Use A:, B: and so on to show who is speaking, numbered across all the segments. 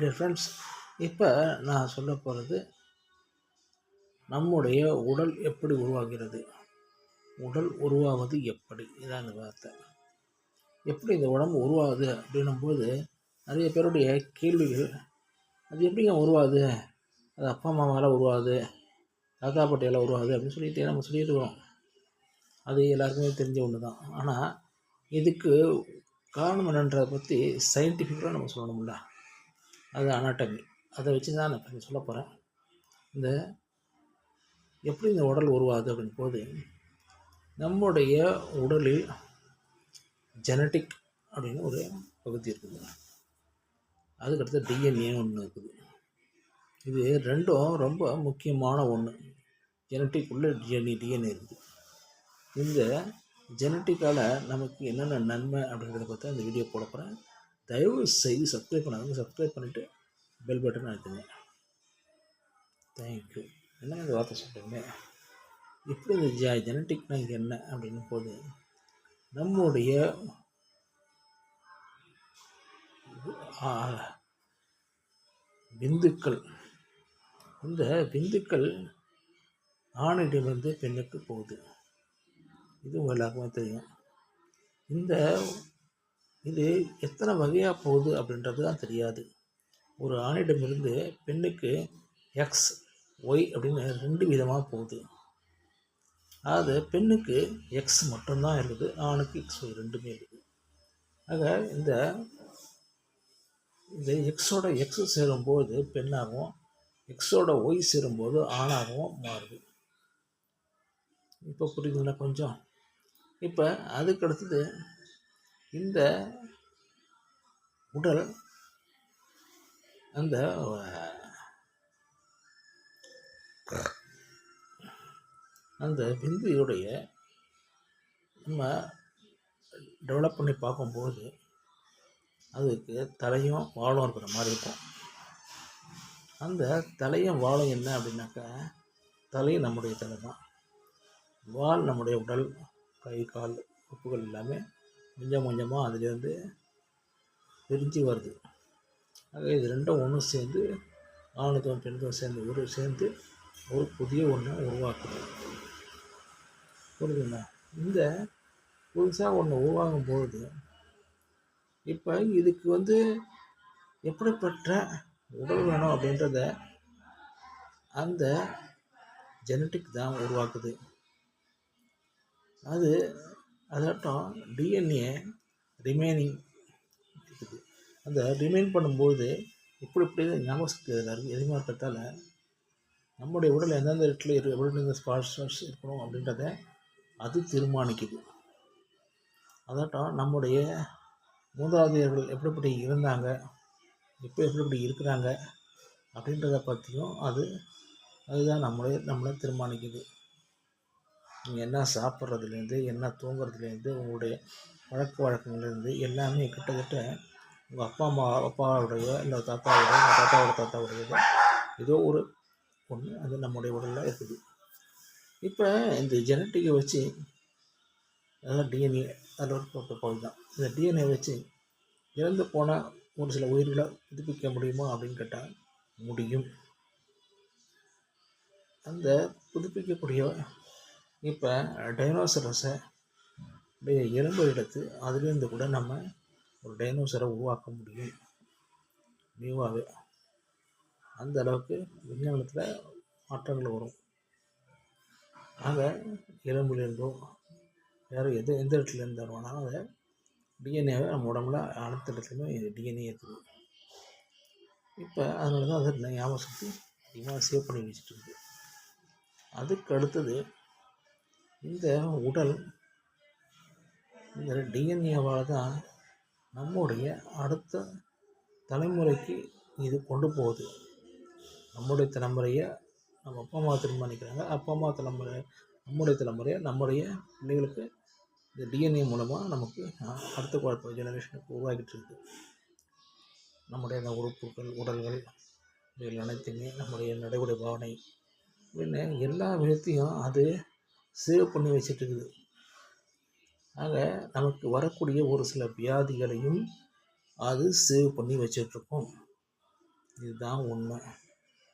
A: Dear friends இப்போ நான் சொல்ல போகிறது நம்முடைய உடல் எப்படி உருவாகிறது? உடல் உருவாவது எப்படி? இதான் இந்த வார்த்தை. எப்படி இந்த உடம்பு உருவாகுது அப்படின்னும்போது நிறைய பேருடைய கேள்விகள் அது எப்படிங்க உருவாகுது? அது அப்பா அம்மாவால் உருவாகுது தாத்தா பாட்டியால் உருவாகுது அப்படின்னு சொல்லிட்டு நம்ம சொல்லிட்டு அது எல்லாருக்குமே தெரிஞ்ச ஒன்று தான் ஆனால் இதுக்கு காரணம் என்னன்றதை பற்றி சயின்டிஃபிக்காக நம்ம சொல்லணும்ல. அது அனாட்டமி அதை வச்சு தான் நான் இப்போ சொல்ல போகிறேன் இந்த எப்படி இந்த உடல் உருவாகுது அப்படின்னு போது நம்முடைய உடலில் ஜெனட்டிக் அப்படின்னு ஒரு பகுதி இருக்குது. அதுக்கடுத்து டிஎன்ஏ ஒன்று இருக்குது. இது ரெண்டும் ரொம்ப முக்கியமான ஒன்று ஜெனட்டிக் உள்ள டிஎன்ஏ டிஎன்ஏ இருக்குது. இந்த ஜெனட்டிக்கால் நமக்கு என்னென்ன நன்மை அப்படிங்கிறத பார்த்தா அந்த வீடியோ போட போகிறேன் தயவு செய்து சப்ஸ்கிரைப் பண்ணாதவங்க சப்ஸ்கிரைப் பண்ணிவிட்டு பெல் பட்டன் அழுத்துங்க. தேங்க்யூ என்ன இந்த வார்த்தை சொல்கிறீங்க எப்படி இந்த ஜ ஜெனட்டிக்னா இங்கே என்ன அப்படின்னு போது நம்முடைய விந்துக்கள் இந்த விந்துக்கள் ஆணிடமிருந்து பெண்ணுக்கு போகுது. இது உங்கள் எல்லாருக்குமே தெரியும். இந்த இது எத்தனை வகையாக போகுது அப்படின்றது தான் தெரியாது. ஒரு ஆணிடமிருந்து பெண்ணுக்கு எக்ஸ் ஒய் அப்படின்னு ரெண்டு விதமாக போகுது. அதாவது பெண்ணுக்கு எக்ஸ் மட்டும்தான் இருக்குது ஆணுக்கு எக்ஸ் ஒய் ரெண்டுமே இருக்குது. ஆக இந்த இந்த எக்ஸோட எக்ஸ் சேரும்போது பெண்ணாகவும் எக்ஸோட ஒய் சேரும்போது ஆணாகவும் மாறுது. இப்போ புரியுதுங்களா கொஞ்சம்? இப்போ அதுக்கு அடுத்தது இந்த உடல் அந்த அந்த விந்துடைய நம்ம டெவலப் பண்ணி பார்க்கும்போது அதுக்கு தலையும் வாழும் இருக்கிற மாதிரி இருக்கும். அந்த தலையும் வாழும் என்ன அப்படின்னாக்கா தலையும் நம்முடைய தலை தான் வால் நம்முடைய உடல் கை கால் உப்புகள் எல்லாமே கொஞ்சம் கொஞ்சமாக அதுலேருந்து பிரிஞ்சு வருது. ஆக இது ரெண்டும் ஒன்றும் சேர்ந்து ஆணுக்கும் பெண்தும் சேர்ந்து ஒரு சேர்ந்து ஒரு புதிய ஒன்றை உருவாக்குது. புரியுதுங்களா? இந்த புதுசாக ஒன்று உருவாகும் பொழுது இப்போ இதுக்கு வந்து எப்படிப்பட்ட உடல் வேணும் அப்படின்றத அந்த ஜெனட்டிக் தான் உருவாக்குது. அது அதாட்டம் டிஎன்ஏ ரிமைனிங் இருக்குது. அந்த ரிமைன் பண்ணும்போது இப்படி இப்படி ஞாபக சக்தி அதில் இருக்குது எதுவுமே இருக்கிறதால நம்முடைய உடல் எந்தெந்த இடத்துல இரு எப்படி ஸ்பாட்ஸ் இருக்கணும் அப்படின்றத அது தீர்மானிக்குது. அதாட்டம் நம்முடைய மூதாதையர்கள் எப்படி எப்படி இருந்தாங்க இப்போ எப்படி எப்படி இருக்கிறாங்க அப்படின்றத பற்றியும் அது அதுதான் நம்மளே நம்மளை தீர்மானிக்குது. நீங்கள் என்ன சாப்பிட்றதுலேருந்து என்ன தூங்குறதுலேருந்து உங்களுடைய பழக்க வழக்கங்கள்லேருந்து எல்லாமே கிட்டத்தட்ட உங்கள் அப்பா அம்மா அப்பாவுடைய இல்லை தாத்தாவுடைய உங்கள் தாத்தாவோட தாத்தாவுடைய ஏதோ ஒரு ஒன்று அது நம்முடைய உடலில் இருக்குது. இப்போ இந்த ஜெனட்டிக்கை வச்சு அதாவது டிஎன்ஏ அதில் ஒரு பகுதி தான். இந்த டிஎன்ஏ வச்சு இறந்து போன ஒரு சில உயிர்களை புதுப்பிக்க முடியுமா அப்படின்னு கேட்டால் முடியும். அந்த புதுப்பிக்கக்கூடிய இப்போ டைனோசரஸை அப்படியே எலும்பு எடுத்து அதுலேருந்து கூட நம்ம ஒரு டைனோசரை உருவாக்க முடியும். நியூவாகவே அந்த அளவுக்கு விஞ்ஞானத்தில் மாற்றங்கள் வரும். ஆக எலும்புலேருந்தோ வேறு எது எந்த இடத்துல இருந்து அதை டிஎன்ஏவை நம்ம உடம்புல அனைத்து இடத்துலையுமே டிஎன்ஏ இருக்குது இப்போ அதனால தான் அதை ஞாபகம் சக்தி அதிகமாக சேவ் பண்ணி வச்சுட்டு இருக்குது அதுக்கு அடுத்தது இந்த உடல் இந்த டிஎன்ஏவால் தான் நம்முடைய அடுத்த தலைமுறைக்கு இது கொண்டு போகுது. நம்முடைய தலைமுறையை நம்ம அப்பா அம்மா தீர்மானிக்கிறாங்க அப்பா அம்மா தலைமுறை நம்முடைய தலைமுறையை நம்முடைய பிள்ளைகளுக்கு இந்த டிஎன்ஏ மூலமாக நமக்கு அடுத்த குழப்ப ஜெனரேஷனுக்கு உருவாக்கிட்டு இருக்குது நம்முடைய அந்த உறுப்புகள் உடல்கள் இவைகள் அனைத்துமே நம்முடைய நடைமுறை பாவனை. அப்படின்னு எல்லா விதத்தையும் அது சேவ் பண்ணி வச்சுட்டுருக்குது. ஆக நமக்கு வரக்கூடிய ஒரு சில வியாதிகளையும் அது சேவ் பண்ணி வச்சிட்ருக்கோம் இதுதான் உண்மை.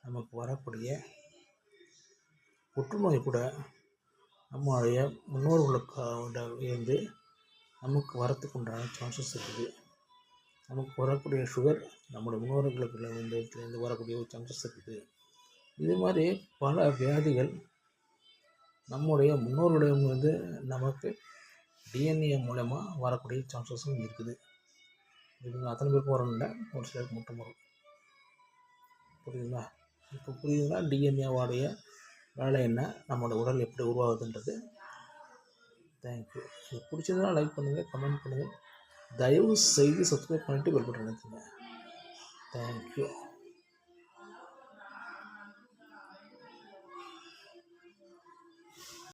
A: நமக்கு வரக்கூடிய புற்றுநோய் கூட நம்மளுடைய முன்னோர்களுக்காக இருந்து நமக்கு வரத்துக்கு உண்டான சான்சஸ் இருக்குது. நமக்கு வரக்கூடிய சுகர் நம்முடைய முன்னோர்களுக்குள்ள வந்து வரக்கூடிய ஒரு சான்சஸ் இருக்குது. இது மாதிரி பல வியாதிகள் நம்முடைய முன்னோர்களுடைய வந்து நமக்கு டிஎன்ஏ மூலயமா வரக்கூடிய சான்சஸும் இருக்குது. இது அத்தனை பேருக்கும் வரணும்ல இல்லை? ஒரு சிலருக்கு மட்டும் வரும். புரியுதுங்களா? இப்போ புரியுதுங்களா? டிஎன்ஏவாடைய வேலை என்ன? நம்மளோட உடல் எப்படி உருவாகுதுன்றது. தேங்க்யூ இது பிடிச்சதுன்னா லைக் பண்ணுங்கள் கமெண்ட் பண்ணுங்கள் தயவு செய்து சப்ஸ்கிரைப் பண்ணிவிட்டு பெல் பட்டன் அழுத்துங்க தேங்க்யூ